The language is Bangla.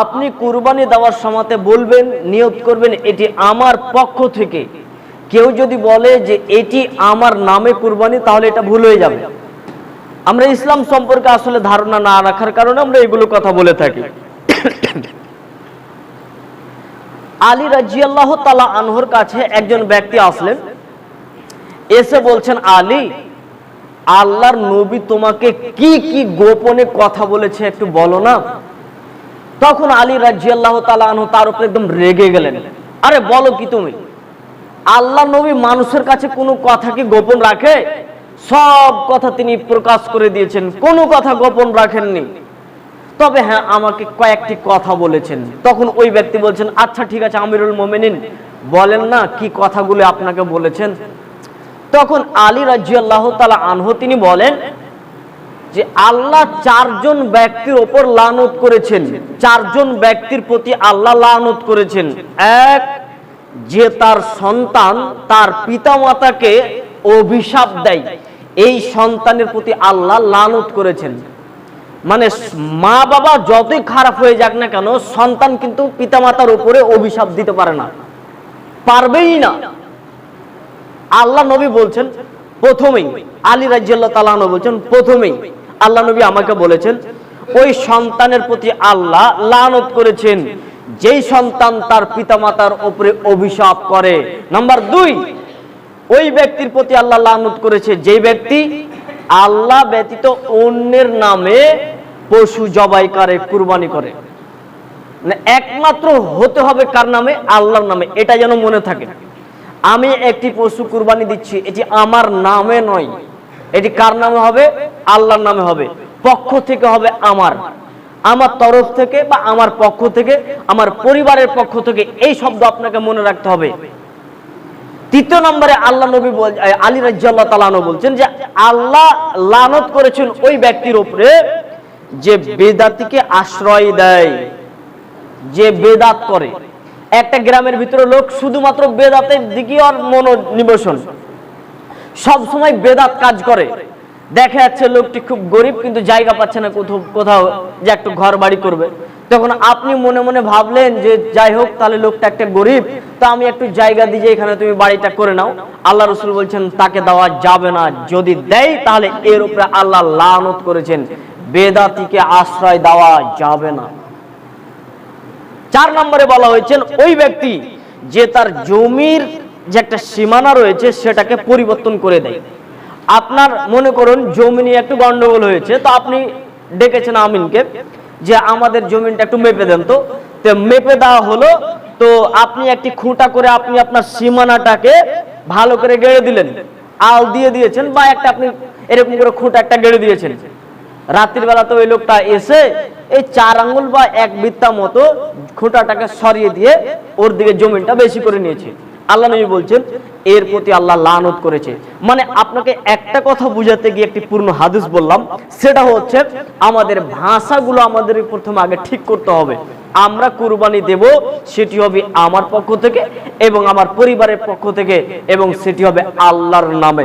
আপনি কুরবানি দেওয়ার সময়তে বলবেন, নিয়ত করবেন, এটি আমার পক্ষ থেকে। কেউ যদি বলে যে এটি আমার নামে কুরবানি, তাহলে এটা ভুল হয়ে যাবে। আমরা ইসলাম সম্পর্কে আসলে ধারণা না রাখার কারণে আমরা এগুলো কথা বলে থাকি। আলী রাজিয়াল্লাহ তালা আনহর কাছে একজন ব্যক্তি আসলেন। এসে বলছেন, আলী, আল্লাহর নবী তোমাকে কি কি গোপনে কথা বলেছে একটু বলো না? তখন আলী রাজিয়াল্লাহ তালা আনহু তার উপরে একদম রেগে গেলেন। আরে বলো কি তুমি? আল্লাহ নবী মানুষের কাছে কোনো কথা কি গোপন রাখে? সব কথা তিনি প্রকাশ করে দিয়েছেন, কোনো কথা গোপন রাখেননি। তবে হ্যাঁ আমাকে কয়েকটি কথা বলেছেন। তখন ওই ব্যক্তি বলছেন আচ্ছা ঠিক আছে, আমিরুল মোমেনিন। বলেন না কি কথাগুলো আপনাকে বলেছেন? তখন আলী রাজিয়াল্লাহ তালা আনহ তিনি বলেন যে আল্লাহ চারজন ব্যক্তির ওপর লানত করেছেন, চারজন ব্যক্তির প্রতি আল্লাহ লানত করেছেন। এক, যে তার সন্তান তার পিতামাতাকে অভিশাপ দেয়, এই সন্তানের প্রতি আল্লাহ লানত করেছেন। মানে মা বাবা যতই খারাপ হয়ে যাক না কেন, সন্তান কিন্তু পিতামাতার উপরে অভিশাপ দিতে পারে না। পারবেই না। আল্লাহ নবী বলছেন, প্রথমেই, আলী রাজিয়াল্লাহ তালানো বলছেন, প্রথমেই। আল্লাহ নবী আমাকে বলেছেন, ওই সন্তানের প্রতি আল্লাহ লানত করেছেন, যেই সন্তান তার পিতামাতার উপরে অভিশাপ করে। নাম্বার দুই, ওই ব্যক্তির প্রতি আল্লাহ লানত করেছে, যেই ব্যক্তি আল্লাহ ব্যতীত অন্যের নামে পশু জবাই করে, কুরবানি করে। মানে একমাত্র হতে হবে কার নামে? আল্লাহর নামে। এটা যেন মনে থাকে। আমি একটি পশু কুরবানি দিচ্ছি, এটি আমার নামে নয়। এটি কার নামে হবে? আল্লাহর নামে হবে। পক্ষ থেকে হবে আমার। আমার তরফ থেকে বা আমার পক্ষ থেকে, আমার পরিবারের পক্ষ থেকে এই শব্দ আপনাকে মনে রাখতে হবে। তৃতীয় নম্বরে আল্লাহ নবী বল আলী রাজ্লাহ তালানো বলছেন যে, আল্লাহ লানত করেছেন ওই ব্যক্তির উপরে যে বেদাতিকে আশ্রয় দেয়, যে বেদাত করে। একটা গ্রামের ভিতরে লোক শুধুমাত্র বেদাতের দিকে আর মনোনিবেশন। সব সময় বেদাত কাজ করে। দেখা যাচ্ছে লোকটি খুব গরিব, কিন্তু জায়গা পাচ্ছে না কোথাও কোথাও যে একটু ঘর বাড়ি করবে। তখন আপনি মনে মনে ভাবলেন যে, যাই হোক, তাহলে লোকটা একটা গরিব। তা আমি একটু জায়গা দিয়ে এখানে তুমি বাড়িটা করে নাও। আল্লাহ রসুল বলছেন, তাকে দেওয়া যাবে না। যদি দেয়, তাহলে এর উপরে আল্লাহ লানত করেছেন। বেদাতিকে আশ্রয় দেওয়া যাবে না। চার নম্বরে বলা হয়েছে ওই ব্যক্তি যে তার জমির যে একটা সীমানা রয়েছে সেটাকে পরিবর্তন করে দেয়। আপনার মনে করুন, জমি নিয়ে একটু গন্ডগোল হয়েছে, তো আপনি ডেকেছেন আমিনকে যে আমাদের জমিনটা একটু মেপে দেন তো। তো মেপে দেওয়া হলো, তো আপনি একটি খুঁটা করে আপনি আপনার সীমানাটাকে ভালো করে গেড়ে দিলেন। আল দিয়ে দিয়েছেন বা একটা আপনি এরকম করে খুঁটা একটা গেড়ে দিয়েছেন। রাত্রির বেলা তো ওই লোকটা এসে এই চার আঙ্গুল বা এক বৃত্তা মতো খুঁটাটাকে সরিয়ে দিয়ে ওর দিকে জমিনটা বেশি করে নিয়েছে। আল্লাহ নবী বলছেন, এর প্রতি আল্লাহ লানত করেছে। মানে আপনাকে একটা কথা বুঝাতে গিয়ে একটি পূর্ণ হাদিস বললাম, সেটা হচ্ছে আমাদের ভাষাগুলো আমাদের প্রথমে আগে ঠিক করতে হবে। আমরা কুরবানি দেব, সেটি হবে আমার পক্ষ থেকে এবং আমার পরিবারের পক্ষ থেকে এবং সেটি হবে আল্লাহর নামে।